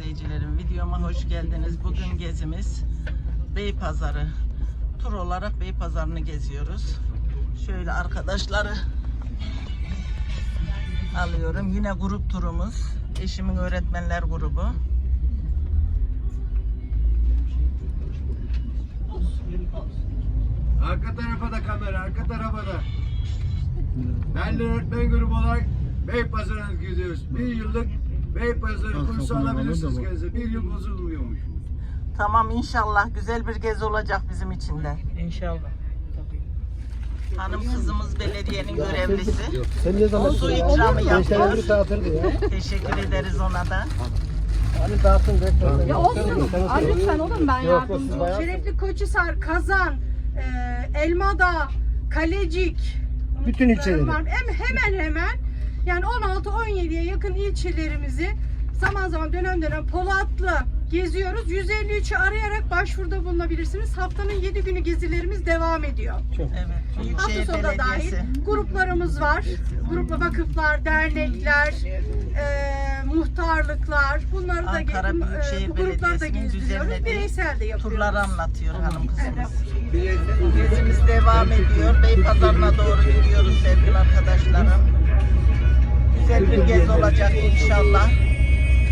izleyicilerim. Videoma hoş geldiniz. Bugün gezimiz Beypazarı. Tur olarak Beypazarı'nı geziyoruz. Şöyle arkadaşları alıyorum. Yine grup turumuz. Eşimin öğretmenler grubu. Arka tarafa da kamera, arka tarafa da. Ben de öğretmen grubu olarak Beypazarı'na gidiyoruz. Bir yıllık Beypazarı kursu alabilirsiniz kendinize. Bir yıl bozulmuyormuş. Tamam inşallah güzel bir gezi olacak bizim için de. İnşallah. Hanım kızımız belediyenin görevlisi. Sen ne zaman Su ikramı Gençler öbürü yapıyoruz. dağıtırdı ya. Teşekkür ederiz ona da. Hani dağıtın bekle. Ya olsun. Ay lütfen oğlum ben yardımcı. Şerefli Koçhisar, Kazan, e, Elmadağ, Kalecik. Bütün ilçeleri. Var. Hem- Hemen hemen yani 16-17'ye yakın ilçelerimizi zaman zaman dönem dönem Polatlı geziyoruz. 153'ü arayarak başvuruda bulunabilirsiniz. Haftanın 7 günü gezilerimiz devam ediyor. Evet. Hafta Büyükşehir sonu da dahil Belediyesi. gruplarımız var. Grupla vakıflar, dernekler, e, muhtarlıklar. Bunları da Ankara Büyükşehir bu grupları da Belediyesi'nin gezdiriyoruz. Bireysel de yapıyoruz. Turları anlatıyor hanım kızımız. Gezimiz devam ediyor. Beypazarı'na doğru gidiyoruz sevgili arkadaşlarım. Güzel bir gezi olacak inşallah.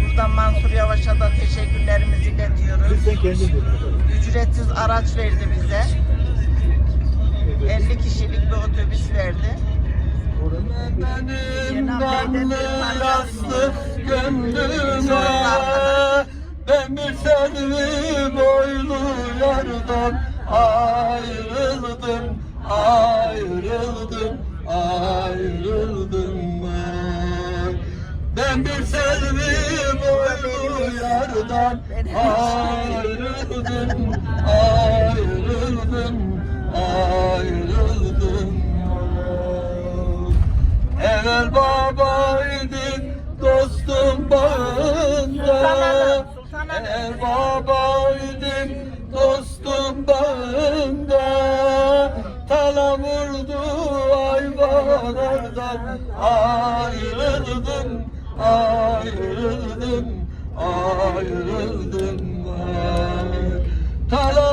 Buradan Mansur Yavaş'a da teşekkürlerimizi iletiyoruz. Ücretsiz araç verdi bize. 50 kişilik bir otobüs verdi. Gönlüme Ben bir seni boylu yardan ayrıldım, ayrıldım, ayrıldım. Ben bir seni boylu yardan. Ayrıldım, ayrıldım, ayrıldım. Evvel babaydın dostum bağında Evvel babaydın dostum bağında Tala vurdu ayvalardan Ayrıldım, ayrıldım, ayrıldım ben. Tala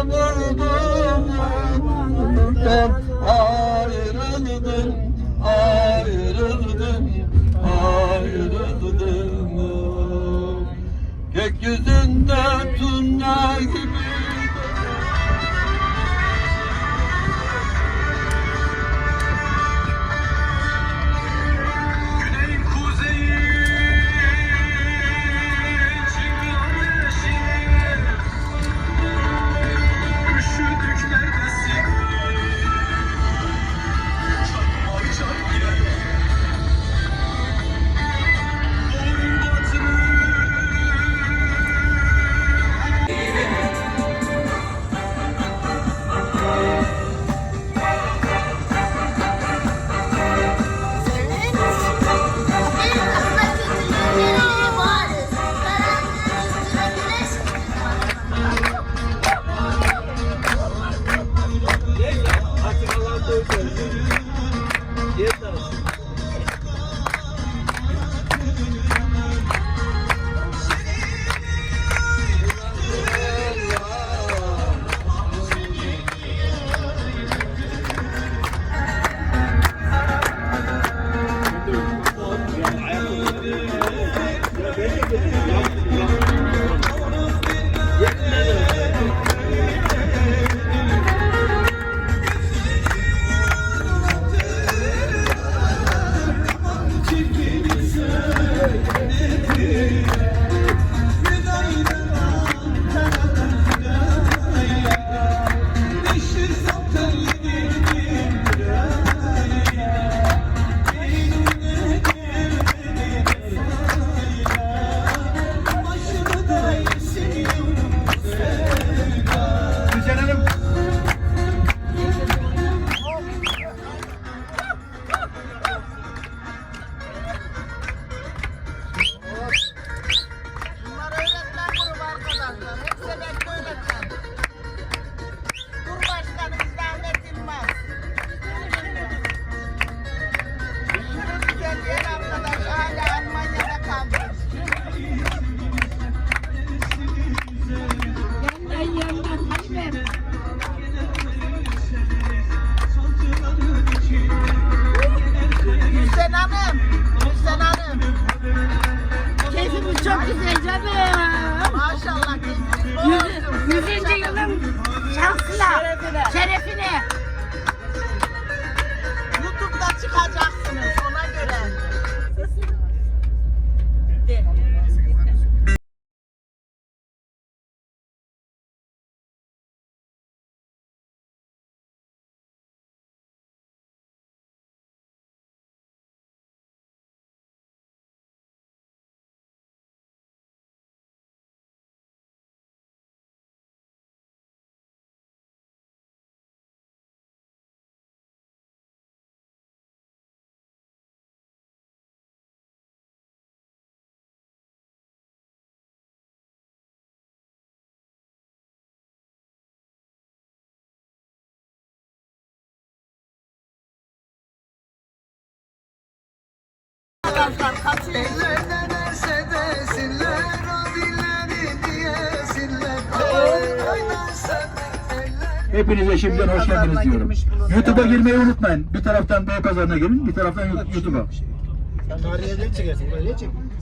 Hepinize şimdiden hoş geldiniz diyorum. YouTube'a girmeyi unutmayın. Bir taraftan Beypazarı'na gelin, bir taraftan YouTube'a.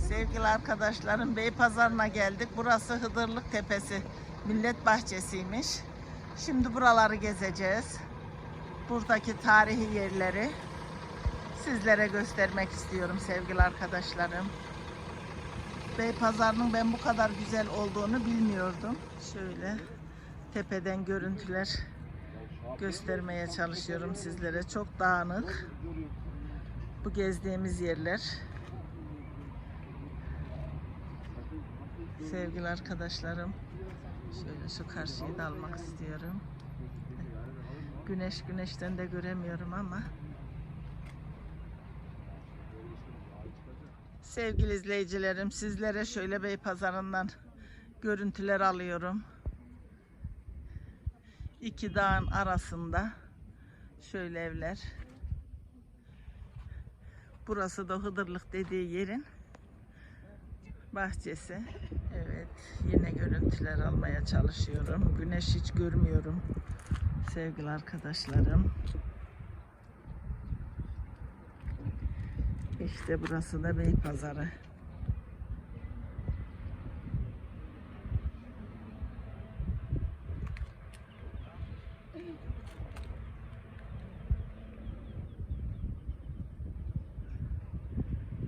Sevgili arkadaşlarım Beypazarı'na geldik. Burası Hıdırlık Tepesi. Millet bahçesiymiş. Şimdi buraları gezeceğiz. Buradaki tarihi yerleri sizlere göstermek istiyorum sevgili arkadaşlarım. Beypazarı'nın ben bu kadar güzel olduğunu bilmiyordum. Şöyle tepeden görüntüler göstermeye çalışıyorum sizlere. Çok dağınık. Bu gezdiğimiz yerler. Sevgili arkadaşlarım, şöyle şu karşıyı da almak istiyorum. Güneş güneşten de göremiyorum ama. Sevgili izleyicilerim, sizlere şöyle Beypazarı'ndan görüntüler alıyorum. İki dağın arasında şöyle evler. Burası da Hıdırlık dediği yerin bahçesi. Evet, yine görüntüler almaya çalışıyorum. Güneş hiç görmüyorum. Sevgili arkadaşlarım. İşte burası da Beypazarı.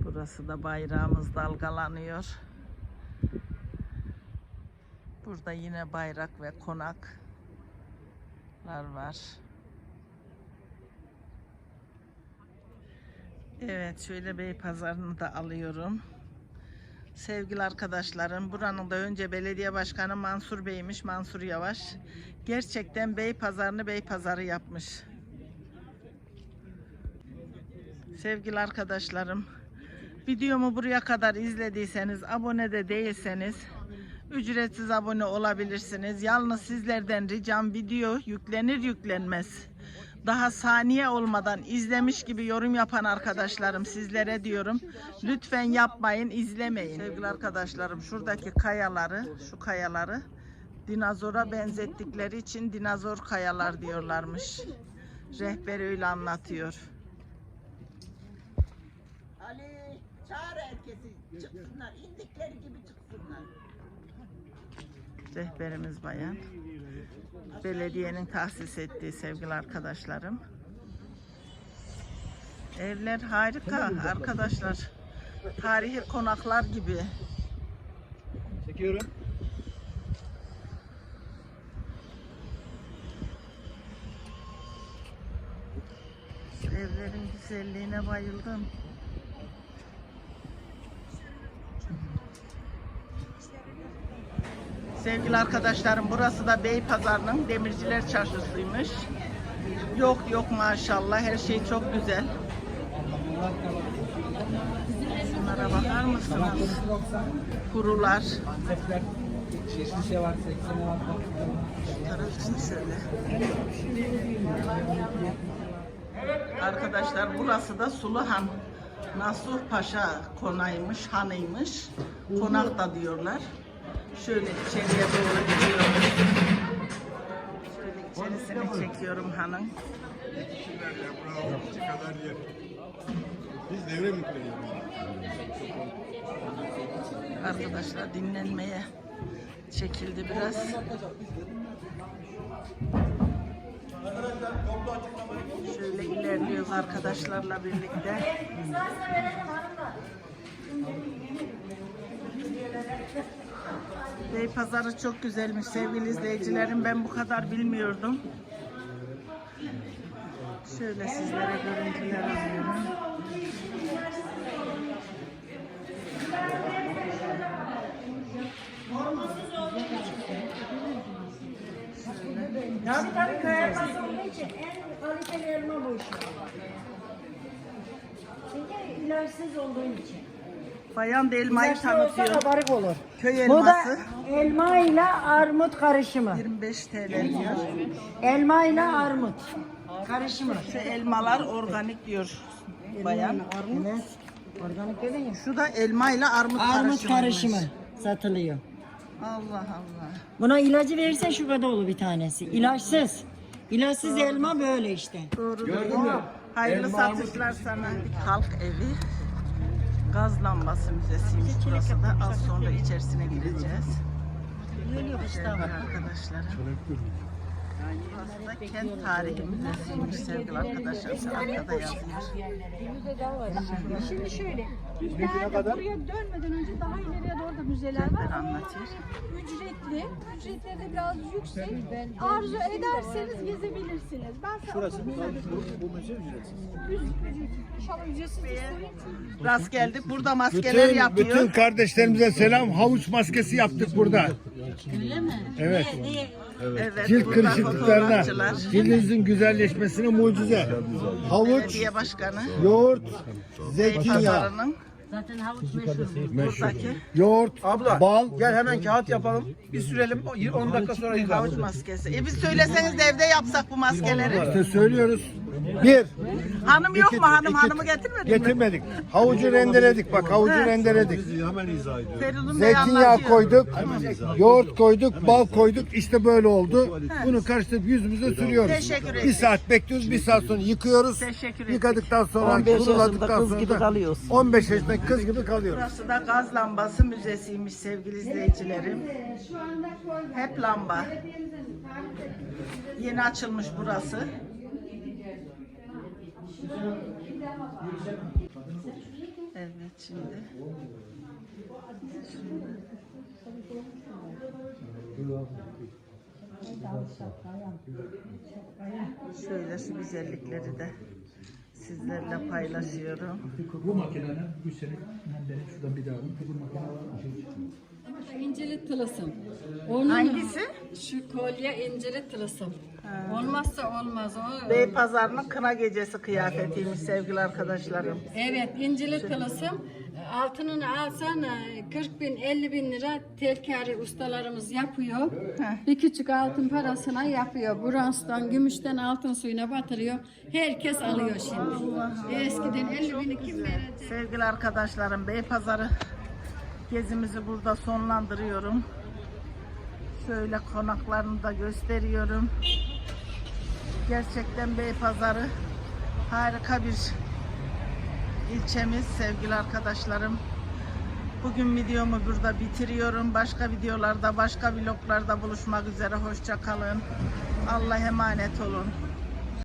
Burası da bayrağımız dalgalanıyor. Burada yine bayrak ve konaklar var. Evet şöyle Beypazarı'nı da alıyorum. Sevgili arkadaşlarım buranın da önce belediye başkanı Mansur Bey'miş Mansur Yavaş. Gerçekten Beypazarı'nı Beypazarı yapmış. Sevgili arkadaşlarım videomu buraya kadar izlediyseniz abone de değilseniz ücretsiz abone olabilirsiniz. Yalnız sizlerden ricam video yüklenir yüklenmez. Daha saniye olmadan izlemiş gibi yorum yapan arkadaşlarım sizlere diyorum. Lütfen yapmayın, izlemeyin. Sevgili arkadaşlarım şuradaki kayaları, şu kayaları dinozora benzettikleri için dinozor kayalar diyorlarmış. Rehber öyle anlatıyor. Ali çağır herkesi çıksınlar, indikleri gibi. Rehberimiz bayan. Belediyenin tahsis ettiği sevgili arkadaşlarım. Evler harika arkadaşlar. Tarihi konaklar gibi. Çekiyorum. Evlerin güzelliğine bayıldım. Sevgili arkadaşlarım burası da Beypazarı'nın Demirciler Çarşısı'ymış. Yok yok maşallah her şey çok güzel. Bunlara bakar mısınız? Kurular. Şişe var, 80'e var. Şu taraf için şöyle. Arkadaşlar burası da Suluhan. Nasuh Paşa konaymış, hanıymış. Konak da diyorlar. Şöyle içeriye doğru gidiyoruz. Şöyle içerisini çekiyorum hanım. Biz devre. Arkadaşlar dinlenmeye çekildi biraz. Şöyle ilerliyoruz arkadaşlarla birlikte. Beypazarı çok güzelmiş sevgili izleyicilerim. Ben bu kadar bilmiyordum. Şöyle sizlere görüntüler alıyorum. Tabii tabii köy elması olduğu için en kaliteli elma bu işte. Çünkü ilaçsız olduğu için. Bayan da elmayı olsa tanıtıyor. kabarık olur. Köy Bu da elması elma ile armut karışımı. 25 TL diyor. Elma ile armut karışımı. Şu elmalar organik diyor bayan. Evet. Organik dedin ya. Şu da elma ile armut, Armut karışımıymış. karışımı satılıyor. Allah Allah. Buna ilacı verirsen şu kadar olur bir tanesi. İlaçsız. İlaçsız elma böyle işte. Doğru. Gördün mü? Hayırlı Elma, satışlar sana. Halk evi. Gaz lambası müzesiymiş burası da. Az sonra içerisine gireceğiz. Sevgili arkadaşlarım. Burası da kent tarihi müzesiymiş sevgili arkadaşlar. Arkada yazıyor. Şimdi şöyle, bizler de buraya dönmeden önce daha ileriye doğru da müzeler var. Onlar ücretli. Ücretleri de biraz yüksek. Arzu ederseniz gezebilirsiniz. Ben Şurası Bu müze ücretsiz. İnşallah ücretsiz isterim. Rast geldik. Burada maskeler Bütün, yapıyor. bütün kardeşlerimize selam. Havuç maskesi yaptık burada. Evet. Evet, Cilt burada kırışıklıklarına, cildinizin güzelleşmesine mucize. Havuç, Belediye başkanı. yoğurt, zeytinyağı, Pazarının Zaten havuç meşhur. buradaki yoğurt, Abla bal. gel hemen kağıt yapalım. Bir sürelim 10 dakika sonra yıkar. havuç maskesi. E biz söyleseniz de evde yapsak bu maskeleri. İşte söylüyoruz. Bir, Hanım yok iki- mu hanım? iki- Hanımı getirmedin mi? getirmedik. Havucu rendeledik bak, havucu rendeledik. Feridun Bey Zeytinyağı anlatıyor. koyduk, yoğurt koyduk, bal koyduk. İşte böyle oldu. Bunu karıştırıp yüzümüze sürüyoruz. Teşekkür Bir ederim. saat bekliyoruz, bir saat sonra yıkıyoruz. Teşekkür ederim. Yıkadıktan sonra, 15 kuruladıktan yaşında kız sonra gibi da kalıyoruz. 15 yaşındaki kız gibi kalıyoruz. Burası da gaz lambası müzesiymiş sevgili izleyicilerim. Hep lamba. Yeni açılmış burası. Evet şimdi. Şöyle şu güzellikleri de sizlerle paylaşıyorum. Bu makinenin bu sene beri şuradan bir daha alın. Bu makine var. İncili tılısım. Onun Hangisi? Şu kolye incili tılısım. Olmazsa olmaz o. Bey pazarının kına gecesi kıyafetiymiş sevgili arkadaşlarım. Evet incili tılısım. Altınını alsan e, 40 bin 50 bin lira telkari ustalarımız yapıyor. Bir küçük altın parasına yapıyor. Bronzdan, gümüşten altın suyuna batırıyor. Herkes alıyor şimdi. Eskiden 50 bini kim verecek? Sevgili arkadaşlarım Bey pazarı gezimizi burada sonlandırıyorum. Şöyle konaklarını da gösteriyorum. Gerçekten Bey harika bir ilçemiz sevgili arkadaşlarım. Bugün videomu burada bitiriyorum. Başka videolarda, başka vloglarda buluşmak üzere. Hoşça kalın. Allah emanet olun.